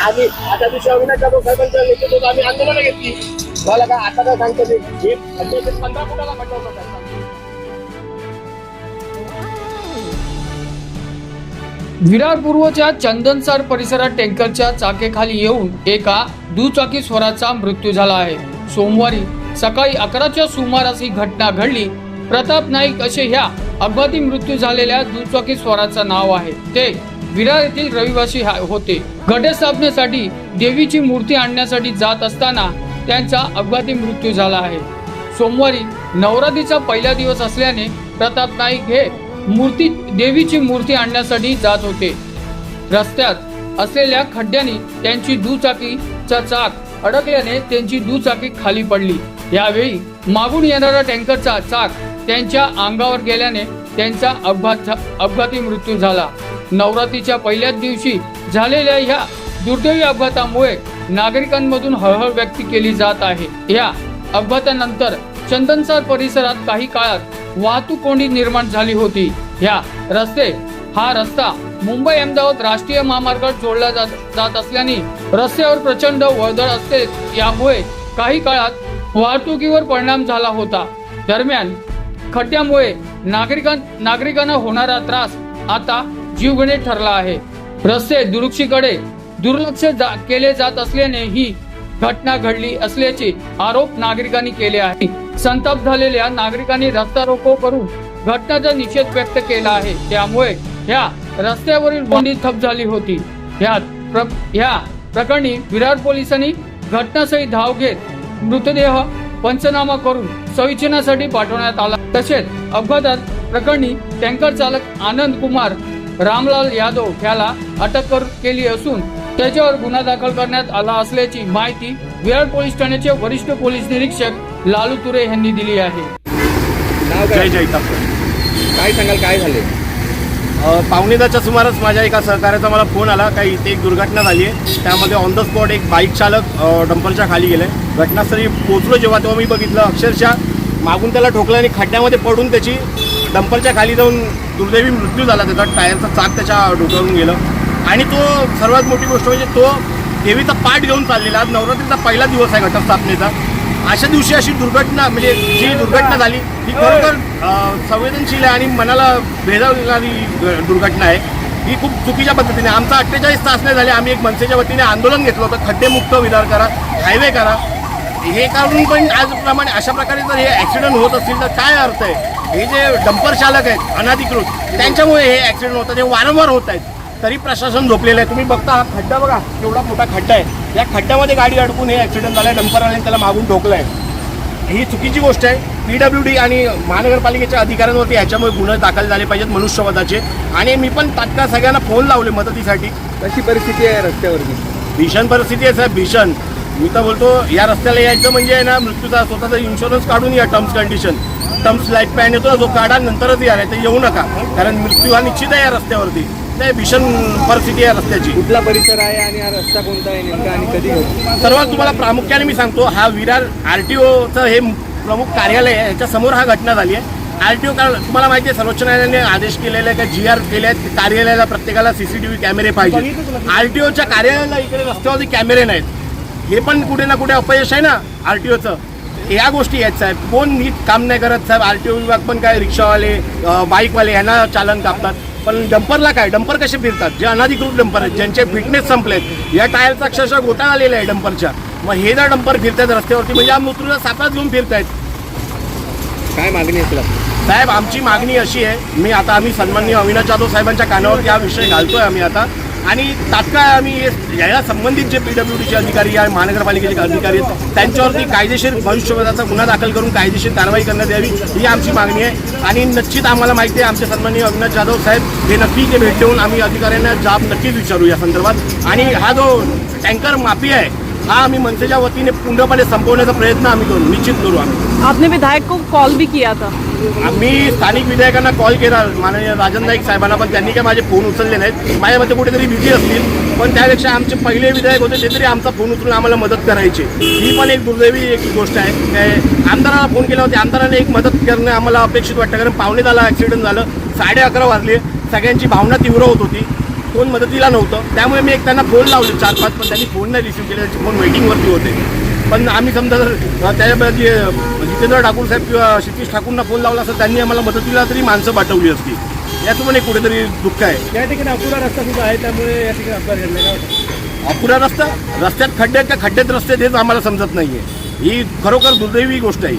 आम्ही आता दिवशी अविनाश जाधव साहेबांच्या नेतृत्वात आम्ही आंदोलन घेतली मला काय आता काय सांगतो मी पंधरा फुटाला खड्डा विरार पूर्वच्या चंदनसार परिसरात टँकरच्या चाकेखाली येऊन एका दुचाकी स्वराचा मृत्यू झाला आहे. सोमवारी सकाळी अकराच्या सुमारास ही घटना घडली. प्रताप नाईक असे ह्या अपघाती मृत्यू झालेल्या दुचाकी स्वराचं नाव आहे. ते विरार येथील रहिवासी हा- होते. घटस्थापनेसाठी देवीची मूर्ती आणण्यासाठी जात असताना त्यांचा अपघाती मृत्यू झाला आहे. सोमवारी नवरात्रीचा पहिला दिवस असल्याने प्रताप नाईक हे मूर्ती देवीची मूर्ती आणण्यासाठी जात होते. रस्त्यात असलेल्या खड्ड्याने त्यांची दुचाकीचा चाक अडकल्याने त्यांची दुचाकी खाली पडली. यावेळी मागून येणारा टँकरचा चाक त्यांच्या अंगावर गेल्याने त्यांचा अपघात झा- अपघाती मृत्यू झाला. नवरात्रीच्या पहिल्याच दिवशी झालेल्या ह्या दुर्दैवी अपघातामुळे नागरिकांमधून हळहळ व्यक्त केली जात आहे. या अपघातानंतर चंदनसार परिसरात काही काळात वाहतूक कोंडी निर्माण झाली होती. ह्या रस्ते हा रस्ता मुंबई अहमदाबाद राष्ट्रीय महामार्गात जोडला जात जात असल्याने रस्त्यावर प्रचंड वर्दळ असते. यामुळे काही काळात वाहतुकीवर परिणाम झाला होता. दरम्यान खड्ड्यामुळे नागरिकां नागरिकांना होणारा त्रास आता जीवघेणे ठरला आहे. रस्ते दुरुक्षीकडे दुर्लक्ष जा- केले जात असल्याने ही घटना घडली असल्याचे आरोप नागरिकांनी केले आहे संताप झालेल्या नागरिकांनी रस्ता रोको करून घटनाचा निषेध व्यक्त केला आहे. त्यामुळे ह्या रस्त्यावरील बोंडी थप झाली होती. ह्यात प्र- ह्या प्रकरणी विरार पोलिसांनी घटनास्थळी धाव घेत मृतदेह पंचनामा करून संविचनासाठी पाठवण्यात आला. तसेच अपघातात प्रकरणी टँकर चालक आनंद कुमार रामलाल यादव याला अटक कर- केली असून त्याच्यावर गुन्हा दाखल करण्यात आला असल्याची माहिती विरार पोलीस ठाण्याचे वरिष्ठ पोलीस निरीक्षक लालू तुरे यांनी दिली आहे. नाव जय काय? जय ताप काय सांगाल काय झाले? पावणेदाच्या सुमारास माझ्या एका सहकार्याचा मला फोन आला. काही इथे एक दुर्घटना झाली आहे. त्यामध्ये ऑन द स्पॉट एक बाईक चालक डंपरच्या खाली गेले. घटनास्थळी पोहोचलो जेव्हा तेव्हा मी बघितलं. अक्षरशः मागून त्याला ठोकलं आणि खड्ड्यामध्ये पडून त्याची डंपरच्या खाली जाऊन दुर्दैवी मृत्यू झाला. त्याचा टायरचा चाक त्याच्या डोक्यावरून गेलं. आणि तो सर्वात मोठी गोष्ट म्हणजे तो देवीचा पाठ घेऊन चाललेला. आज नवरात्रीचा पहिला दिवस आहे घटस्थापनेचा. अशा दिवशी अशी दुर्घटना म्हणजे जी दुर्घटना झाली ही खरोखर संवेदनशील आहे आणि मनाला भेदवणारी दुर्घटना आहे. ही खूप चुकीच्या पद्धतीने आमचा अठ्ठेचाळीस तास नाही झाले आम्ही एक मनसेच्या वतीने आंदोलन घेतलं होतं खड्डेमुक्त विदार करा हायवे करा. हे करून पण आजप्रमाणे अशा प्रकारे जर हे ॲक्सिडेंट होत असतील तर काय अर्थ आहे? हे जे डंपर चालक आहेत अनाधिकृत त्यांच्यामुळे हे ॲक्सिडेंट होतात हे वारंवार होत आहेत. तरी प्रशासन झोपलेलं आहे. तुम्ही बघता हा खड्डा बघा केवढा मोठा खड्डा आहे. या खड्ड्यामध्ये गाडी अडकून हे ॲक्सिडेंट झालं डंपरवाल्याने त्याला मागून ठोकलं आहे ही चुकीची गोष्ट आहे. पी डब्ल्यू डी आणि महानगरपालिकेच्या अधिकाऱ्यांवरती ह्याच्यामुळे गुन्हे दाखल झाले पाहिजेत मनुष्यवधाचे. आणि मी पण तात्काळ सगळ्यांना फोन लावले मदतीसाठी. कशी परिस्थिती आहे रस्त्यावरची? भीषण परिस्थिती आहे साहेब भीषण. मी तर बोलतो या रस्त्याला यायचं म्हणजे आहे ना मृत्यूचा स्वतःचा इन्शुरन्स काढून या टर्म्स कंडिशन टर्म्स लाईफ पॅन येतो ना जो काढा नंतरच या नाही तर येऊ नका. कारण मृत्यू हा निश्चित आहे या रस्त्यावरती. ते भीषण परिस्थिती आहे रस्त्याची. कुठला परिसर आहे आणि हा रस्ता कोणता आहे नेमका आणि कधी सर्वात तुम्हाला प्रामुख्याने मी सांगतो हा विरार आर टी ओचं हे प्रमुख कार्यालय आहे. याच्या समोर हा घटना झाली आहे. आर टी ओ तुम्हाला माहिती आहे सर्वोच्च न्यायालयाने आदेश केलेले आहे का जी आर केले आहेत कार्यालयाला प्रत्येकाला सीसीटीव्ही कॅमेरे पाहिजे आर टी ओच्या कार्यालयाला इकडे रस्त्यावरती कॅमेरे नाहीत. हे पण कुठे ना कुठे अपयश आहे ना आर टी ओचं या गोष्टी आहेत साहेब. कोण नीट काम नाही करत साहेब. आर टी ओ विभाग पण काय रिक्षावाले बाईकवाले यांना चालन कापतात. पण डंपरला काय? डंपर कसे फिरतात? जे अनधिकृत डंपर आहेत ज्यांचे फिटनेस संपलेत या टायरचा अक्षरशः घोटाळा आलेला आहे डंपरच्या. मग हे जर डंपर फिरतायत रस्त्यावरती म्हणजे हा मृत्यूला सापळाच घेऊन फिरतायत. काय मागणी आहे तुला? साहेब आमची मागणी अशी आहे मी आता आम्ही सन्माननीय अविनाश जाधव साहेबांच्या कानावरती हा विषय घालतोय आम्ही आता. आणि तात्काळ आम्ही याला संबंधित जे पी अधिकारी आहे महानगरपालिकेचे अधिकारी आहेत त्यांच्यावरती कायदेशीर भविष्यवादाचा गुन्हा दाखल करून कायदेशीर कारवाई करण्यात यावी ही आमची मागणी आहे. आणि निश्चित आम्हाला माहिती आहे आमचे सन्माननीय अविनाश जाधव साहेब हे नक्की ते भेट देऊन आम्ही अधिकाऱ्यांना जाब नक्कीच विचारू या संदर्भात. आणि हा जो टँकर माफी आहे हा आम्ही मनसेच्या वतीने पूर्णपणे संपवण्याचा प्रयत्न आम्ही करू निश्चित करू आम्ही. आपने विधायक को कॉल भी किया था? आम्ही स्थानिक विधायकांना कॉल केला माननीय राजन नाईक साहेबांना पण त्यांनी काय माझे फोन उचलले नाहीत. माझ्या मते कुठेतरी बिझी असतील पण त्यापेक्षा आमचे पहिले विधायक होते ते तरी आमचा फोन उचलून आम्हाला मदत करायची. ही पण एक दुर्दैवी एक गोष्ट आहे. काय आमदाराला फोन केला होता आमदाराने एक मदत करणं आम्हाला अपेक्षित वाटतं कारण पावणे दहाला ॲक्सिडेंट झालं साडे अकरा वाजले सगळ्यांची भावना तीव्र होत होती. कोण मदतीला नव्हतं. त्यामुळे मी एक त्यांना फोन लावले चार पाच पण त्यांनी फोन नाही रिसिव्ह केले. फोन वेटिंगवरती होते. पण आम्ही समजा जर त्याच्यामध्ये जितेंद्र ठाकूर साहेब किंवा क्षितिश ठाकूरना फोन लावला असता त्यांनी आम्हाला मदतीला तरी माणसं पाठवली असती. याचं पण एक कुठेतरी दुःख आहे. या ठिकाणी अपुरा रस्ता सुद्धा आहे त्यामुळे या ठिकाणी अपघात घडला? अपुरा रस्ता? रस्त्यात खड्डे आहेत का? खड्ड्यात रस्ते तेच आम्हाला समजत नाहीये. ही खरोखर दुर्दैवी गोष्ट आहे.